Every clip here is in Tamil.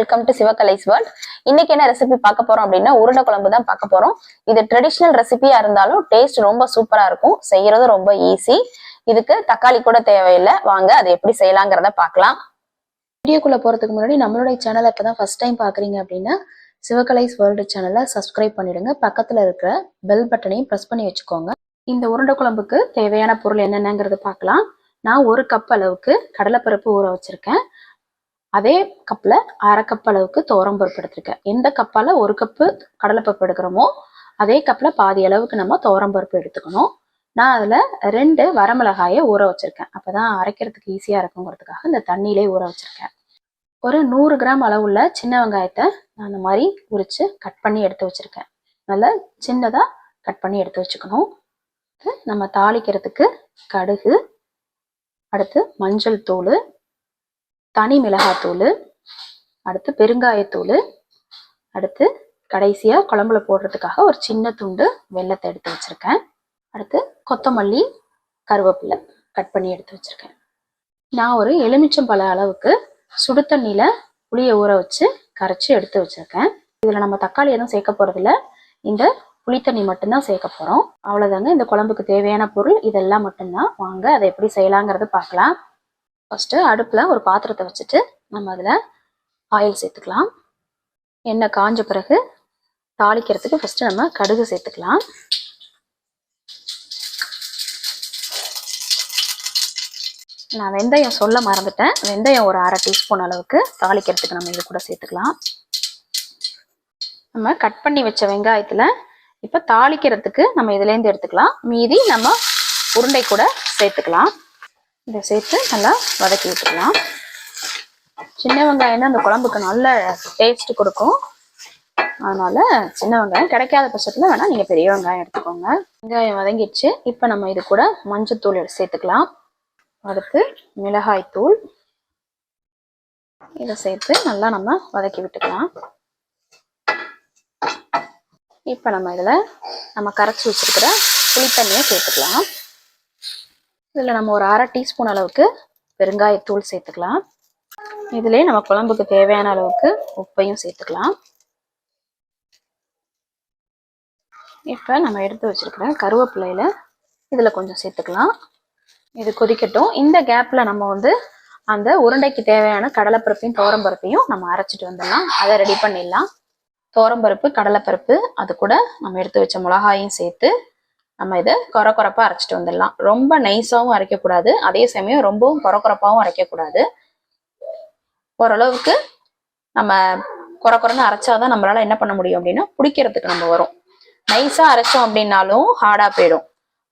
வெல்கம் டு சிவகலைஸ் வேர்ல்ட் இன்னைக்கு என்ன ரெசிபி பார்க்க போறோம் அப்படின்னா உருண்டை குழம்பு தான் பார்க்க போறோம். இது ட்ரெடிஷ்னல் ரெசிபியா இருந்தாலும் டேஸ்ட் ரொம்ப சூப்பரா இருக்கும். செய்யறது ரொம்ப ஈஸி இதுக்கு தக்காளி கூட தேவையில்லை. வாங்க அதை எப்படி செய்யலாங்கிறத பார்க்கலாம். வீடியோக்குள்ள போறதுக்கு முன்னாடி நம்மளுடைய சேனலை இப்பதான் ஃபர்ஸ்ட் டைம் பாக்குறீங்க அப்படின்னா சிவகலைஸ் வேர்ல்டு சேனலை சப்ஸ்கிரைப் பண்ணிடுங்க. பக்கத்துல இருக்கிற பெல் பட்டனையும் ப்ரெஸ் பண்ணி வச்சுக்கோங்க. இந்த உருண்டை குழம்புக்கு தேவையான பொருள் என்னென்னங்கிறது பார்க்கலாம். நான் ஒரு கப் அளவுக்கு கடலைப்பருப்பு ஊற வச்சிருக்கேன். அதே கப்பில் அரை கப் அளவுக்கு பருப்பு எடுத்திருக்கேன். எந்த கப்பால் ஒரு கப்பு கடலைப்பருப்பு எடுக்கிறோமோ அதே கப்பில் பாதி அளவுக்கு நம்ம பருப்பு எடுத்துக்கணும். நான் அதில் ரெண்டு வரமிளகாயை ஊற வச்சுருக்கேன். அப்போ தான் அரைக்கிறதுக்கு ஈஸியாக இருக்குங்கிறதுக்காக இந்த தண்ணியிலே ஊற வச்சுருக்கேன். ஒரு நூறு கிராம் அளவுள்ள சின்ன வெங்காயத்தை நான் அந்த மாதிரி உரித்து கட் பண்ணி எடுத்து வச்சுருக்கேன். நல்லா சின்னதாக கட் பண்ணி எடுத்து வச்சுக்கணும். நம்ம தாளிக்கிறதுக்கு கடுகு அடுத்து மஞ்சள் தூள் தனி மிளகாத்தூள் அடுத்து பெருங்காயத்தூள் அடுத்து கடைசியாக குழம்புல போடுறதுக்காக ஒரு சின்ன துண்டு வெல்லத்தை எடுத்து வச்சுருக்கேன். அடுத்து கொத்தமல்லி கருவேப்பிலை கட் பண்ணி எடுத்து வச்சுருக்கேன். நான் ஒரு எலுமிச்சம்பழ அளவுக்கு சுடு தண்ணியில் புளியை ஊற வச்சு கரைச்சி எடுத்து வச்சுருக்கேன். இதில் நம்ம தக்காளி எதுவும் சேர்க்க போகிறதில்ல இந்த புளித்தண்ணி மட்டும்தான் சேர்க்க போகிறோம் அவ்வளோதாங்க இந்த குழம்புக்கு தேவையான பொருள் இதெல்லாம் மட்டும்தான். வாங்க அதை எப்படி செய்யலாங்கிறது பார்க்கலாம். ஃபஸ்ட்டு அடுப்பில் ஒரு பாத்திரத்தை வச்சுட்டு நம்ம அதில் ஆயில் சேர்த்துக்கலாம். எண்ணெய் காஞ்ச பிறகு தாளிக்கிறதுக்கு ஃபஸ்ட்டு நம்ம கடுகு சேர்த்துக்கலாம். நான் வெந்தயம் சொல்ல மறந்துட்டேன். வெந்தயம் ஒரு அரை டீஸ்பூன் அளவுக்கு தாளிக்கிறதுக்கு நம்ம இது கூட சேர்த்துக்கலாம். நம்ம கட் பண்ணி வச்ச வெங்காயத்தில் இப்போ தாளிக்கிறதுக்கு நம்ம இதுலேருந்து எடுத்துக்கலாம். மீதி நம்ம உருண்டை கூட சேர்த்துக்கலாம். இதை சேர்த்து நல்லா வதக்கி விட்டுக்கலாம் சின்ன வெங்காயம் தான் அந்த குழம்புக்கு நல்ல டேஸ்ட் கொடுக்கும். அதனால சின்ன வெங்காயம் கிடைக்காத பட்சத்தில் வேணால் நீங்கள் பெரிய வெங்காயம் எடுத்துக்கோங்க. வெங்காயம் வதங்கிடுச்சு. இப்போ நம்ம இது கூட மஞ்சத்தூள் எடுத்து சேர்த்துக்கலாம். அடுத்து மிளகாய்த்தூள் இதை சேர்த்து நல்லா நம்ம வதக்கி விட்டுக்கலாம். இப்போ நம்ம இதில் நம்ம கரைச்சி வச்சிருக்கிற புளித்தண்ணியை சேர்த்துக்கலாம். இதில் நம்ம ஒரு அரை டீஸ்பூன் அளவுக்கு பெருங்காயத்தூள் சேர்த்துக்கலாம். இதிலே நம்ம குழம்புக்கு தேவையான அளவுக்கு உப்பையும் சேர்த்துக்கலாம். இப்போ நம்ம எடுத்து வச்சிருக்கிற கருவேப்பிலையில இதில் கொஞ்சம் சேர்த்துக்கலாம். இது கொதிக்கட்டும். இந்த கேப்பில் நம்ம வந்து அந்த உருண்டைக்கு தேவையான கடலைப்பருப்பையும் தோரம்பருப்பையும் நம்ம அரைச்சிட்டு வந்துடலாம். அதை ரெடி பண்ணிடலாம். தோரம்பருப்பு கடலைப்பருப்பு அது கூட நம்ம எடுத்து வச்ச மிளகாயும் சேர்த்து நம்ம இதை குறை குறைப்பாக அரைச்சிட்டு வந்துடலாம். ரொம்ப நைஸாகவும் அரைக்கக்கூடாது. அதே சமயம் ரொம்பவும் குறை குறைப்பாகவும் அரைக்கக்கூடாது. ஓரளவுக்கு நம்ம குறை குறைன்னு அரைச்சாதான் நம்மளால என்ன பண்ண முடியும் அப்படின்னா பிடிக்கிறதுக்கு நம்ம வரும். நைஸாக அரைச்சோம் அப்படின்னாலும் ஹார்டாக போயிடும்.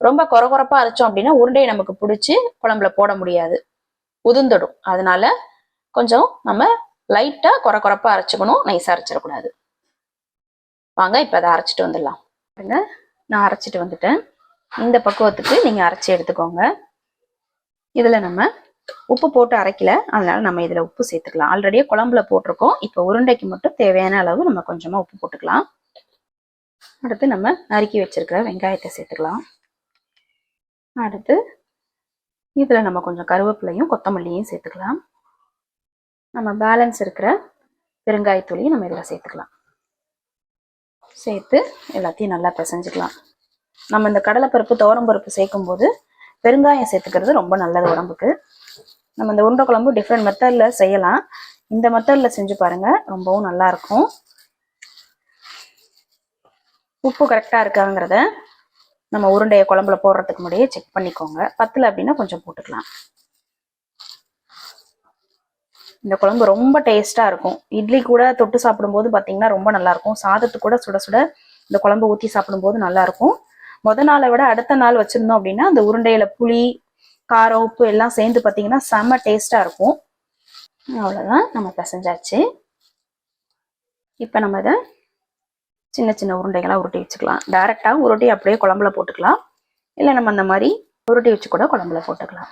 ரொம்ப குறை குறைப்பா அரைச்சோம் அப்படின்னா உருண்டையை நமக்கு பிடிச்சி குழம்புல போட முடியாது. உதிர்ந்துடும். அதனால கொஞ்சம் நம்ம லைட்டா குறை குறைப்பா அரைச்சிக்கணும். நைஸா அரைச்சிடக்கூடாது. வாங்க இப்போ அதை அரைச்சிட்டு வந்துடலாம். என்ன நான் அரைச்சிட்டு வந்துட்டேன். இந்த பக்குவத்துக்கு நீங்கள் அரைச்சி எடுத்துக்கோங்க. இதில் நம்ம உப்பு போட்டு அரைக்கல. அதனால நம்ம இதில் உப்பு சேர்த்துக்கலாம். ஆல்ரெடியே குழம்புல போட்டிருக்கோம். இப்போ உருண்டைக்கு மட்டும் தேவையான அளவு நம்ம கொஞ்சமாக உப்பு போட்டுக்கலாம். அடுத்து நம்ம நறுக்கி வச்சிருக்கிற வெங்காயத்தை சேர்த்துக்கலாம். அடுத்து இதில் நம்ம கொஞ்சம் கருவேப்பிலையும் கொத்தமல்லியும் சேர்த்துக்கலாம். நம்ம பேலன்ஸ் இருக்கிற பெருங்காயத்தூளியும் நம்ம இதில் சேர்த்துக்கலாம். சேர்த்து எல்லாத்தையும் நல்லா பிசைஞ்சுக்கலாம். நம்ம இந்த கடலைப்பருப்பு துவரம்பருப்பு சேர்க்கும் போது பெருங்காயம் சேர்த்துக்கிறது ரொம்ப நல்லது உடம்புக்கு. நம்ம இந்த உருண்டை குழம்பு டிஃப்ரெண்ட் மெத்தடில் செய்யலாம். இந்த மெத்தடில் செஞ்சு பாருங்கள் ரொம்பவும் நல்லா இருக்கும். உப்பு கரெக்டாக இருக்காங்கிறத நம்ம உருண்டையை குழம்புல போடுறதுக்கு முன்னாடியே செக் பண்ணிக்கோங்க. பத்தில் அப்படின்னா கொஞ்சம் போட்டுக்கலாம். இந்த குழம்பு ரொம்ப டேஸ்ட்டாக இருக்கும். இட்லி கூட தொட்டு சாப்பிடும்போது பார்த்தீங்கன்னா ரொம்ப நல்லா இருக்கும் சாதத்து கூட சுட சுட இந்த குழம்பு ஊற்றி சாப்பிடும்போது நல்லா இருக்கும் முத நாளை விட அடுத்த நாள் வச்சிருந்தோம் அப்படின்னா அந்த உருண்டையில புளி காரம் உப்பு எல்லாம் சேர்ந்து பார்த்தீங்கன்னா செம்ம டேஸ்ட்டாக இருக்கும். அவ்வளோதான் நம்ம பிசைஞ்சாச்சு. இப்போ நம்ம இதை சின்ன சின்ன உருண்டைகளாக உருட்டி வச்சுக்கலாம். டைரெக்டாக உருட்டி அப்படியே குழம்புல போட்டுக்கலாம். இல்லை நம்ம அந்த மாதிரி உருட்டி வச்சு கூட குழம்புல போட்டுக்கலாம்.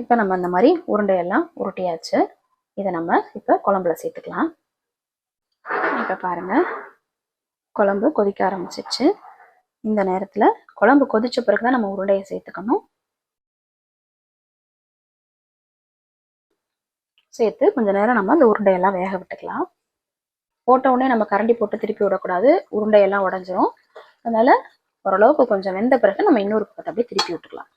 இப்போ நம்ம அந்த மாதிரி உருண்டையெல்லாம் உருட்டியாச்சு. இதை நம்ம இப்போ குழம்புல சேர்த்துக்கலாம். இப்போ பாருங்க. குழம்பு கொதிக்க ஆரம்பிச்சிச்சு இந்த நேரத்தில் குழம்பு கொதிச்ச பிறகு தான் நம்ம உருண்டையை சேர்த்துக்கணும். சேர்த்து கொஞ்ச நேரம் நம்ம அந்த உருண்டையெல்லாம் வேக விட்டுக்கலாம். போட்ட உடனே நம்ம கரண்டி போட்டு திருப்பி விடக்கூடாது. உருண்டையெல்லாம் உடஞ்சிரும். அதனால ஓரளவுக்கு கொஞ்சம் வெந்த பிறகு நம்ம இன்னொரு பக்கத்தை அப்படியே திருப்பி விட்டுக்கலாம்.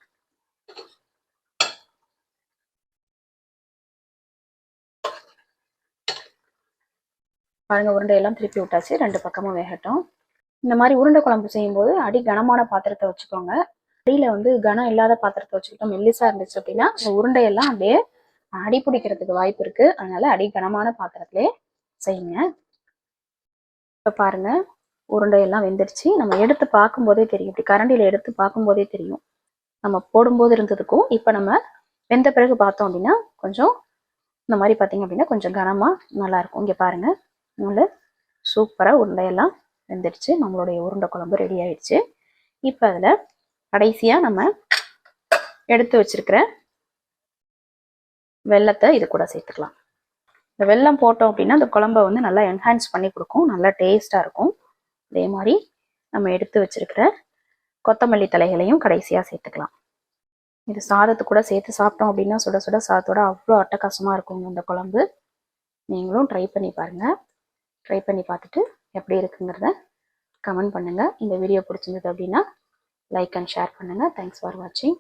பாருங்கள் உருண்டையெல்லாம் திருப்பி விட்டாச்சு. ரெண்டு பக்கமும் வேகட்டும். இந்த மாதிரி உருண்டை குழம்பு செய்யும்போது அடி கனமான பாத்திரத்தை வச்சுக்கோங்க. அடியில் வந்து கனம் இல்லாத பாத்திரத்தை வச்சுக்கிட்டோம். மெல்லிசாக இருந்துச்சு அப்படின்னா இந்த உருண்டையெல்லாம் அப்படியே அடி பிடிக்கிறதுக்கு வாய்ப்பு இருக்குது அதனால அடி கனமான பாத்திரத்திலே செய்யுங்க. இப்போ பாருங்க உருண்டையெல்லாம் வெந்துருச்சு. நம்ம எடுத்து பார்க்கும்போதே தெரியும். இப்படி கரண்டியில் எடுத்து பார்க்கும்போதே தெரியும். நம்ம போடும்போது இருந்ததுக்கும் இப்போ நம்ம வெந்த பிறகு பார்த்தோம் அப்படின்னா கொஞ்சம் இந்த மாதிரி பார்த்தீங்க அப்படின்னா கொஞ்சம் கனமாக நல்லாயிருக்கும் இங்கே பாருங்கள் நல்ல சூப்பராக உருண்டையெல்லாம் வெந்துடுச்சு. நம்மளுடைய உருண்டை குழம்பு ரெடி ஆயிடுச்சு. இப்போ அதில் கடைசியாக நம்ம எடுத்து வச்சிருக்கிற வெல்லத்தை இது கூட சேர்த்துக்கலாம். இந்த வெல்லம் போட்டோம் அப்படின்னா அந்த குழம்ப வந்து நல்லா என்ஹான்ஸ் பண்ணி கொடுக்கும். நல்லா டேஸ்டாக இருக்கும். அதே மாதிரி நம்ம எடுத்து வச்சிருக்கிற கொத்தமல்லி தலைகளையும் கடைசியாக சேர்த்துக்கலாம். இது சாதத்து கூட சேர்த்து சாப்பிட்டோம் அப்படின்னா சுட சுட சாதத்தோட அவ்வளோ அட்டகாசமாக இருக்குங்க இந்த குழம்பு. நீங்களும் ட்ரை பண்ணி பாருங்கள் ட்ரை பண்ணி பார்த்துட்டு எப்படி இருக்குங்கிறத கமெண்ட் பண்ணுங்கள் இந்த வீடியோ பிடிச்சிருந்தது அப்படின்னா லைக் அண்ட் ஷேர் பண்ணுங்கள் தேங்க்ஸ் ஃபார் வாட்சிங்